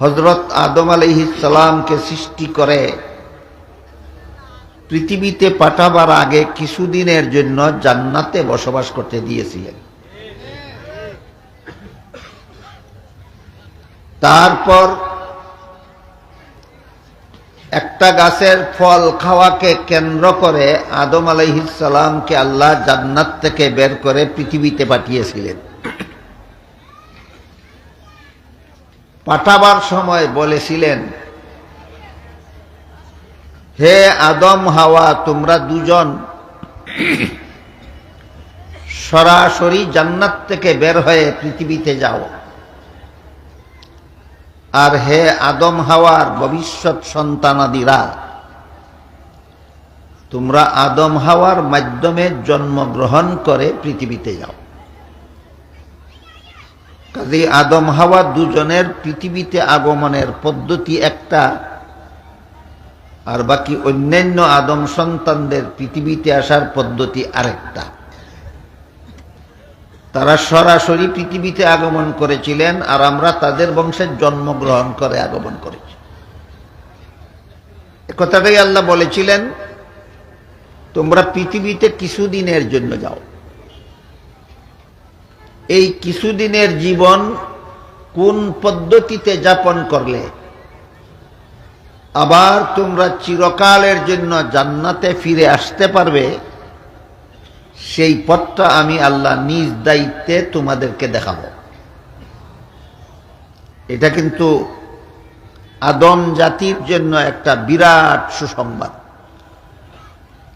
হজরত আদম সালামকে সৃষ্টি করে পৃথিবীতে পাঠাবার আগে কিছুদিনের জন্য জান্নাতে বসবাস করতে দিয়েছিলেন। তারপর একটা গাছের ফল খাওয়াকে কেন্দ্র করে আদম সালামকে আল্লাহ জান্নাত থেকে বের করে পৃথিবীতে পাঠিয়েছিলেন। পাঠাবার সময় বলেছিলেন, হে আদম হাওয়া, তোমরা দুজন সরাসরি জান্নাত থেকে বের হয়ে পৃথিবীতে যাও। আর হে আদম হাওয়ার ভবিষ্যৎ সন্তানাদিরা, তোমরা আদম হাওয়ার মাধ্যমে জন্মগ্রহণ করে পৃথিবীতে যাও। কাজে আদম হাওয়া দুজনের পৃথিবীতে আগমনের পদ্ধতি একটা, আর বাকি অন্যান্য আদম সন্তানদের পৃথিবীতে আসার পদ্ধতি আরেকটা। তারা সরাসরি পৃথিবীতে আগমন করেছিলেন, আর আমরা তাদের বংশের জন্মগ্রহণ করে আগমন করেছি। কথাটাই আল্লাহ বলেছিলেন, তোমরা পৃথিবীতে কিছুদিনের জন্য যাও। এই কিছুদিনের জীবন কোন পদ্ধতিতে যাপন করলে? আবার তোমরা চিরকালের জন্য জান্নাতে ফিরে আসতে পারবে। সেই পথটা আমি আল্লাহ নিজ দায়িত্বে তোমাদেরকে দেখাব। এটা কিন্তু আদম জাতির জন্য একটা বিরাট সুসংবাদ।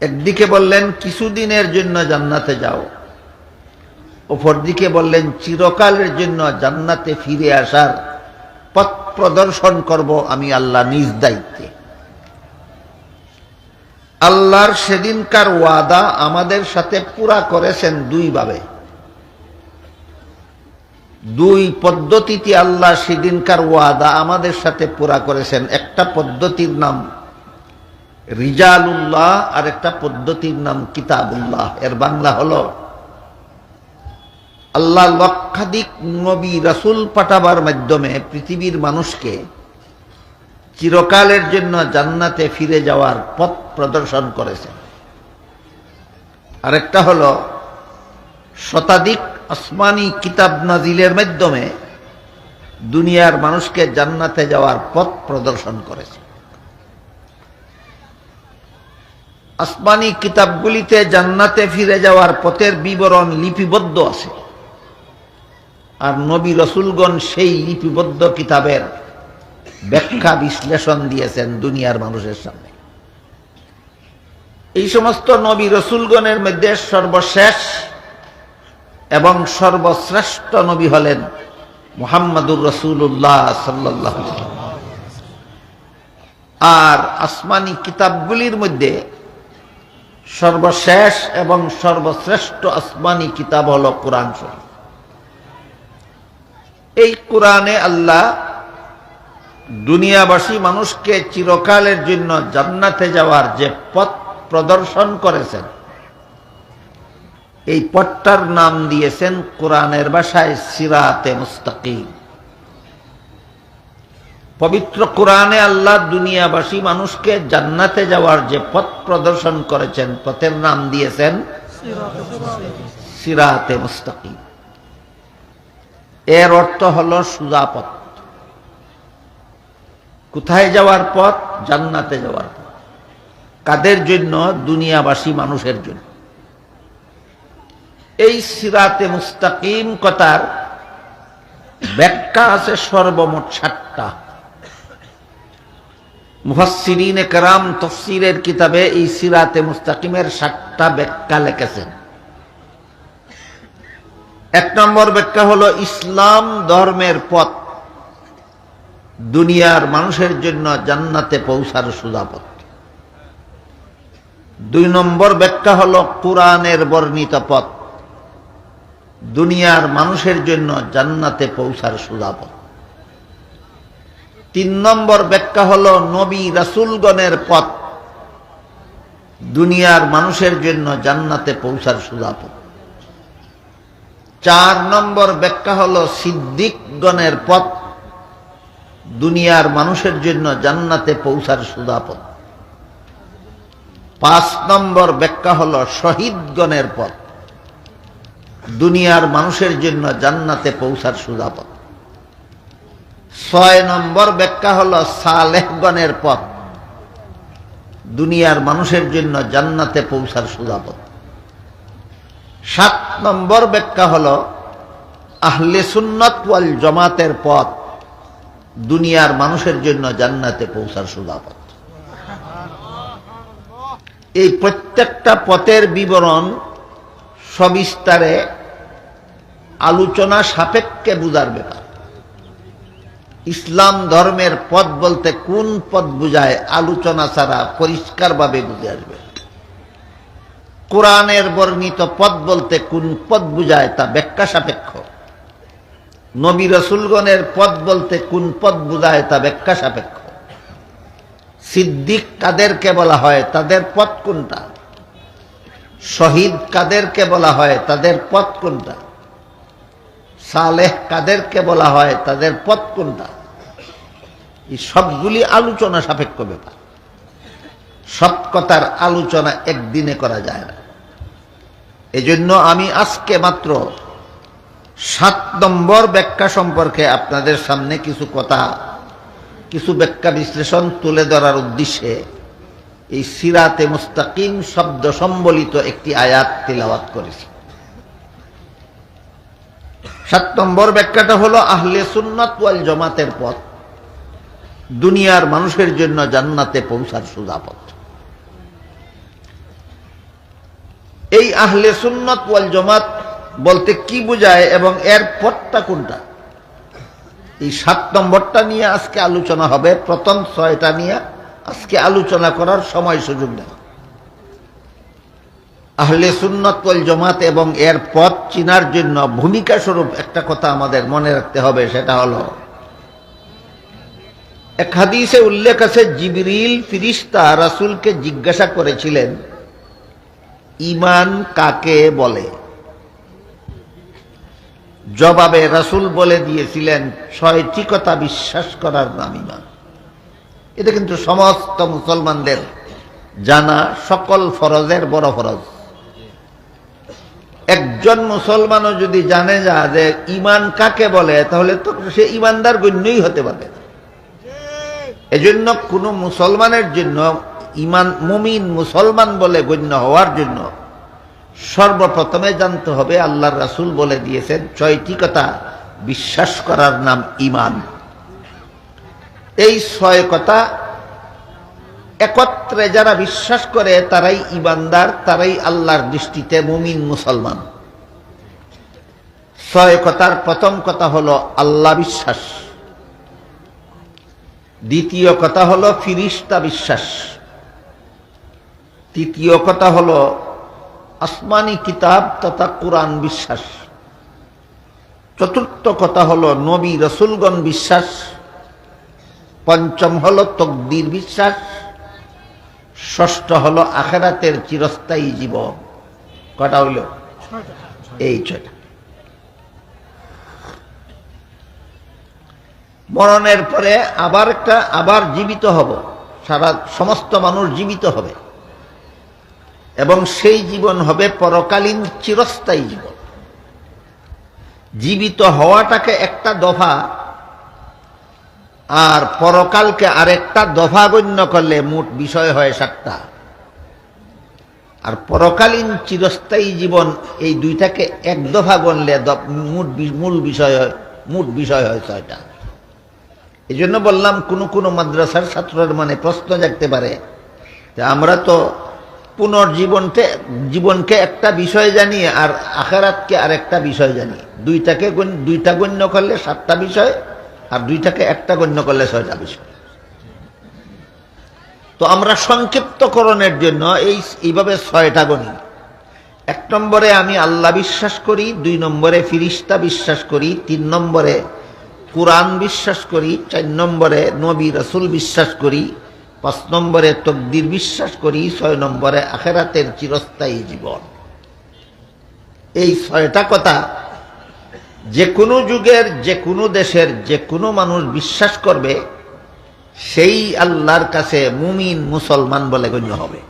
একদিকে বললেন, কিছুদিনের জন্য জান্নাতে যাও। অপরদিকে বললেন, চিরকালের জন্য জান্নাতে ফিরে আসার পথ প্রদর্শন করব আমি আল্লাহ নিজ দায়িত্বে। আল্লাহর সেদিনকার ওয়াদা আমাদের সাথে পুরা করেছেন দুইভাবে। দুই পদ্ধতিতে আল্লাহ সেদিনকার ওয়াদা আমাদের সাথে পুরা করেছেন। একটা পদ্ধতির নাম রিজালুল্লাহ আর একটা পদ্ধতির নাম কিতাবুল্লাহ। এর বাংলা হলো আল্লাহ লক্ষাধিক নবী, রাসুল পাঠাবার মাধ্যমে পৃথিবীর মানুষকে চিরকালের জন্য জান্নাতে ফিরে যাওয়ার পথ প্রদর্শন করেছেন আরেকটা হল, শতাধিক আসমানি কিতাব নাজিলের মাধ্যমে দুনিয়ার মানুষকে জান্নাতে যাওয়ার পথ প্রদর্শন করেছে। আসমানি কিতাবগুলিতে জান্নাতে ফিরে যাওয়ার পথের বিবরণ লিপিবদ্ধ আছে। আর নবী রসুলগণ সেই লিপিবদ্ধ কিতাবের ব্যাখ্যা বিশ্লেষণ দিয়েছেন দুনিয়ার মানুষের সামনে। এই সমস্ত নবী রসুলগণের মধ্যে সর্বশেষ এবং সর্বশ্রেষ্ঠ নবী হলেন মোহাম্মদুর রসুল্লাহ সাল্লাহ আর আসমানি কিতাবগুলির মধ্যে সর্বশেষ এবং সর্বশ্রেষ্ঠ আসমানি কিতাব হল কোরআন শরীফ। এই কোরআনে আল্লাহ দুনিয়াবাসী মানুষকে চিরকালের জন্য জান্নাতে যাওয়ার যে পথ প্রদর্শন করেছেন, এই পথটার নাম দিয়েছেন কোরআনের ভাষায় সিরাতে মুস্তাকিম। পবিত্র কোরআনে আল্লাহ দুনিয়াবাসী মানুষকে জান্নাতে যাওয়ার যে পথ প্রদর্শন করেছেন, পথের নাম দিয়েছেন সিরাতে মুস্তাকিম। এর অর্থ হল সুজা পথ কোথায় যাওয়ার পথ? জান্নাতে যাওয়ার পথ। কাদের জন্য? দুনিয়াবাসী মানুষের জন্য। এই সিরাতে মুস্তাকিম কথার ব্যাখ্যা আছে সর্বমোট ষাটটা মুফাসিরিন কারাম তফসিরের কিতাবে এই সিরাতে মুস্তাকিমের ষাটটা ব্যাখ্যা লিখেছেন। এক নম্বর ব্যাখ্যা হলো ইসলাম ধর্মের পথ। দুনিয়ার মানুষের জন্য জান্নাতে পৌঁছার সুজাপথ দুই নম্বর ব্যাখ্যা হলো কোরআনের বর্ণিত পথ। দুনিয়ার মানুষের জন্য জান্নাতে পৌঁছার সুজাপথ তিন নম্বর ব্যাখ্যা হলো নবী রাসুলগণের পথ। দুনিয়ার মানুষের জন্য জান্নাতে পৌঁছার সুজাপথ চার নম্বর ব্যাখ্যা হলো সিদ্দিকগণের পথ, দুনিয়ার মানুষের জন্য জান্নাতে পৌঁছার সুদাপথ পাঁচ নম্বর ব্যাখ্যা হল শহীদগণের পথ, দুনিয়ার মানুষের জন্য জান্নাতে পৌঁছার সুদাপথ ছয় নম্বর ব্যাখ্যা হল সালেহগণের পথ, দুনিয়ার মানুষের জন্য জান্নাতে পৌঁছার সুদাপথ সাত নম্বর ব্যাখ্যা হল, আহলে সুন্নত ওয়াল জমাতের পথ দুনিয়ার মানুষের জন্য জান্নাতে পৌঁছার সুদাপথ এই প্রত্যেকটা পথের বিবরণ সবিস্তারে আলোচনা সাপেক্ষে বুঝার ব্যাপার। ইসলাম ধর্মের পথ বলতে কোন পথ বুঝায় আলোচনা ছাড়া পরিষ্কারভাবে বুঝে আসবে। কোরআনের বর্ণিত পথ বলতে কোন পথ বুঝায় তা ব্যাখ্যা সাপেক্ষ। নবী রসুলগণের পথ বলতে কোন পথ বুঝায় তা ব্যাখ্যা সাপেক্ষ। সিদ্দিক কাদেরকে বলা হয় তাদের পথ কোনটা? শহীদ কাদেরকে বলা হয় তাদের পথ কোনটা? সালেহ কাদেরকে বলা হয় তাদের পথ কোনটা? এই সবগুলি আলোচনা সাপেক্ষ ব্যাপার। সব কথার আলোচনা একদিনে করা যায় না। এজন্য আমি আজকে মাত্র সাত নম্বর ব্যাখ্যা সম্পর্কে আপনাদের সামনে কিছু কথা, কিছু ব্যাখ্যা বিশ্লেষণ তুলে ধরার উদ্দেশ্যে এই সিরাতে মুস্তাকিম শব্দ সম্বলিত একটি আয়াত তিলাওয়াত করেছি। সাত নম্বর ব্যাখ্যাটা হলো আহলে সুন্নাত ওয়াল জমাতের পথ, দুনিয়ার মানুষের জন্য জান্নাতে পৌঁছার সুজা এই আহলে সুন্নত ওয়াল জমাত বলতে কি বোঝায় এবং এর পথটা কোনটা? এই সাত নম্বরটা নিয়ে আজকে আলোচনা হবে, প্রথম ছয়টা নিয়ে আজকে আলোচনা করার সময় সুযোগ নেই। আহলে সুন্নত ওয়াল জমাত এবং এর পথ চিনার জন্য ভূমিকা স্বরূপ একটা কথা আমাদের মনে রাখতে হবে, সেটা হলো, এক হাদিসে উল্লেখ আছে, জিবরিল ফিরিস্তা রাসুলকে জিজ্ঞাসা করেছিলেন ইমান কাকে বলে? জবাবে রাসুল বলে দিয়েছিলেন ছয়টি বিশ্বাস করার নাম ইমান এটা কিন্তু সমস্ত মুসলমানদের জানা সকল ফরজের বড় ফরজ। একজন মুসলমানও যদি জানে যা যে ইমান কাকে বলে, তাহলে তো সে ইমানদার গণ্যই হতে পারে। এজন্য কোনো মুসলমানের জন্য ইমান মুমিন মুসলমান বলে গণ্য হওয়ার জন্য সর্বপ্রথমে জানতে হবে আল্লাহর রাসুল বলে দিয়েছেন, ছয়টি কথা বিশ্বাস করার নাম ইমান। এই ছয় কথা একত্রে যারা বিশ্বাস করে, তারাই ইমানদার, তারাই আল্লাহর দৃষ্টিতে মুমিন মুসলমান। ছয় কথার প্রথম কথা হলো আল্লাহ বিশ্বাস। দ্বিতীয় কথা হলো ফিরিস্তা বিশ্বাস। তৃতীয় কথা হলো, আসমানি কিতাব তথা কোরআন বিশ্বাস। চতুর্থ কথা হলো, নবী রসুলগণ বিশ্বাস। পঞ্চম হলো তকদির বিশ্বাস। ষষ্ঠ হলো আখেরাতের চিরস্থায়ী জীবন। কটা হইল? এই ছয়টা। মরণের পরে আবার একটা, আবার জীবিত হব। সারা, সমস্ত মানুষ জীবিত হবে। এবং সেই জীবন হবে পরকালীন চিরস্থায়ী জীবন। জীবিত হওয়াটাকে একটা দফা, আর পরকালকে আরেকটা দফা গণ্য করলে মোট বিষয় হয় সাতটা। আর পরকালীন চিরস্থায়ী জীবন এই দুইটাকে এক দফা গণলে মূল বিষয় হয় মোট বিষয় হয় ছয়টা। এই জন্য বললাম, কোনো কোনো মাদ্রাসার ছাত্রের মানে প্রশ্ন জাগতে পারে যে আমরা তো পুনর্জীবনকে, জীবনকে একটা বিষয় জানি আর আখারাতকে আর একটা বিষয় জানি দুইটাকে দুইটা গণ্য করলে সাতটা বিষয়, আর দুইটাকে একটা গণ্য করলে ছয়টা বিষয়। তো আমরা সংক্ষিপ্তকরণের জন্য এই, এইভাবে ছয়টা গণি। এক নম্বরে আমি আল্লাহ বিশ্বাস করি, দুই নম্বরে ফিরিস্তা বিশ্বাস করি, তিন নম্বরে কোরআন বিশ্বাস করি, চার নম্বরে নবী রসুল বিশ্বাস করি পাঁচ নম্বরে তকদির বিশ্বাস করি, ছয় নম্বরে আখেরাতের চিরস্থায়ী জীবন। এই ছয়টা কথা যে কোনো যুগের যে কোনো দেশের যে কোনো মানুষ বিশ্বাস করবে, সেই আল্লাহর কাছে মুমিন মুসলমান বলে গণ্য হবে।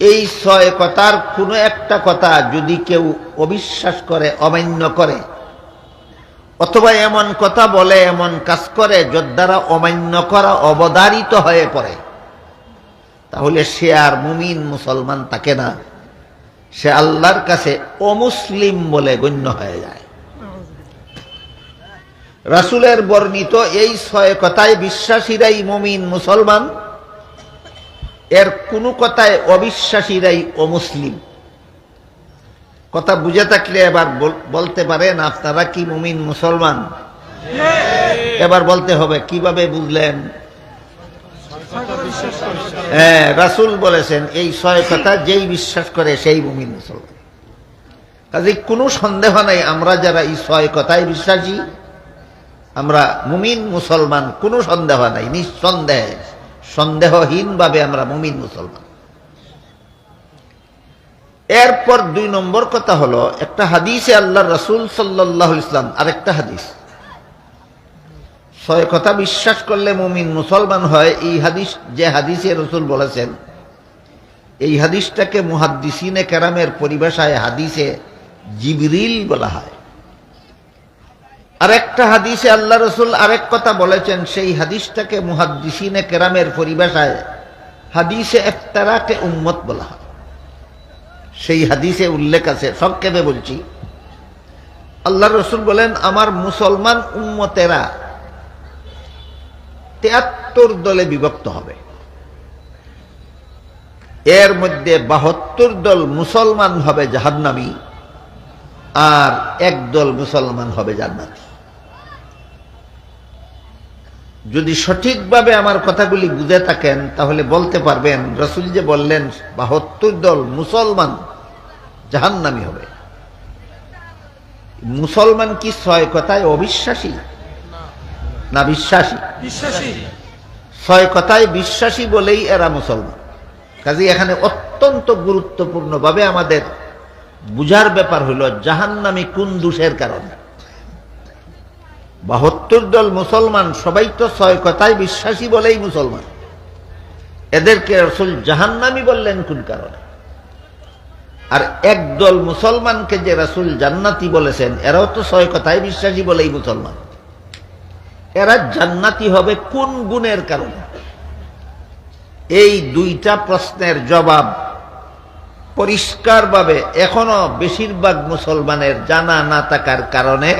এই ছয় কথার কোনো একটা কথা যদি কেউ অবিশ্বাস করে, অমান্য করে অথবা এমন কথা বলে, এমন কাজ করে দ্বারা অমান্য করা অবধারিত হয়ে পড়ে। তাহলে সে আর মুমিন মুসলমান তাকে না। সে আল্লাহর কাছে অমুসলিম বলে গণ্য হয়ে যায়। রাসুলের বর্ণিত এই ছয় কথায় বিশ্বাসীরাই মুমিন মুসলমান। এর কোনো কথায় অবিশ্বাসীরাই অমুসলিম। কথা বুঝে থাকলে এবার বল- বলতে পারেন আপনারা কি মুমিন মুসলমান? এবার বলতে হবে কীভাবে বুঝলেন? হ্যাঁ রাসুল বলেছেন এই ছয় কথা যেই বিশ্বাস করে সেই মুমিন মুসলমান। কাজে কোনো সন্দেহ নাই আমরা যারা এই ছয় কথায় বিশ্বাসী আমরা মুমিন মুসলমান কোনো সন্দেহ নাই নিঃসন্দেহে। সন্দেহহীনভাবে আমরা মুমিন মুসলমান। এরপর দুই নম্বর কথা হলো, একটা হাদিসে আল্লাহ রসুল সাল্লাহ ইসলাম আরেকটা হাদিস। ছয় কথা বিশ্বাস করলে মুমিন মুসলমান হয়, এই হাদিস, যে হাদিসে রসুল বলেছেন, এই হাদিসটাকে মুহাদ্দিসিনে কেরামের পরিভাষায় হাদিসে জিবরিল বলা হয়। আরেকটা হাদিসে আল্লাহ রসুল আরেক কথা বলেছেন, সেই হাদিসটাকে মুহাদ্দিসিনে কেরামের পরিভাষায় হাদিসে একতারাকে উম্মত বলা হয়। সেই হাদিসে উল্লেখ আছে, সংক্ষেপে বলছি। আল্লাহ রসুল বলেন, আমার মুসলমান উম্মতেরা তেয়াত্তর দলে বিভক্ত হবে। এর মধ্যে বাহাত্তর দল মুসলমান হবে জাহান্নামী আর এক দল মুসলমান হবে জান্নাতি। যদি সঠিকভাবে আমার কথাগুলি বুঝে থাকেন, তাহলে বলতে পারবেন, রসুল যে বললেন, বাহাত্তর দল মুসলমান জাহান্নামী হবে। মুসলমান কি ছয় কথায় অবিশ্বাসী? না বিশ্বাসী। বিশ্বাসী। ছয় কথায় বিশ্বাসী বলেই এরা মুসলমান। কাজে এখানে অত্যন্ত গুরুত্বপূর্ণভাবে আমাদের বুঝার ব্যাপার হলো জাহান্নামী কোন দোষের কারণে? বাহাত্তর দল মুসলমান সবাই তো ছয় কথায় বিশ্বাসী বলেই মুসলমান। এদেরকে রসুল জাহান্নামী বললেন কোন কারণে? আর একদল মুসলমানকে যে রাসুল জান্নাতি বলেছেন, এরাও তো ছয় কথায় বিশ্বাসী বলেই মুসলমান। এরা জান্নাতি হবে কোন গুণের কারণে? এই দুইটা প্রশ্নের জবাব পরিষ্কারভাবে এখনও বেশিরভাগ মুসলমানের জানা না থাকার কারণে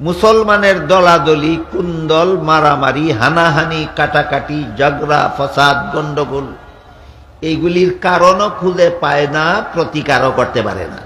মুসলমানের দলাদলি, কুন্দল, মারামারি, হানাহানি, কাটাকাটি, ঝগড়া, ফসাদ, গন্ডগোল এইগুলির কারণও খুঁজে পায় না প্রতিকারও করতে পারে না।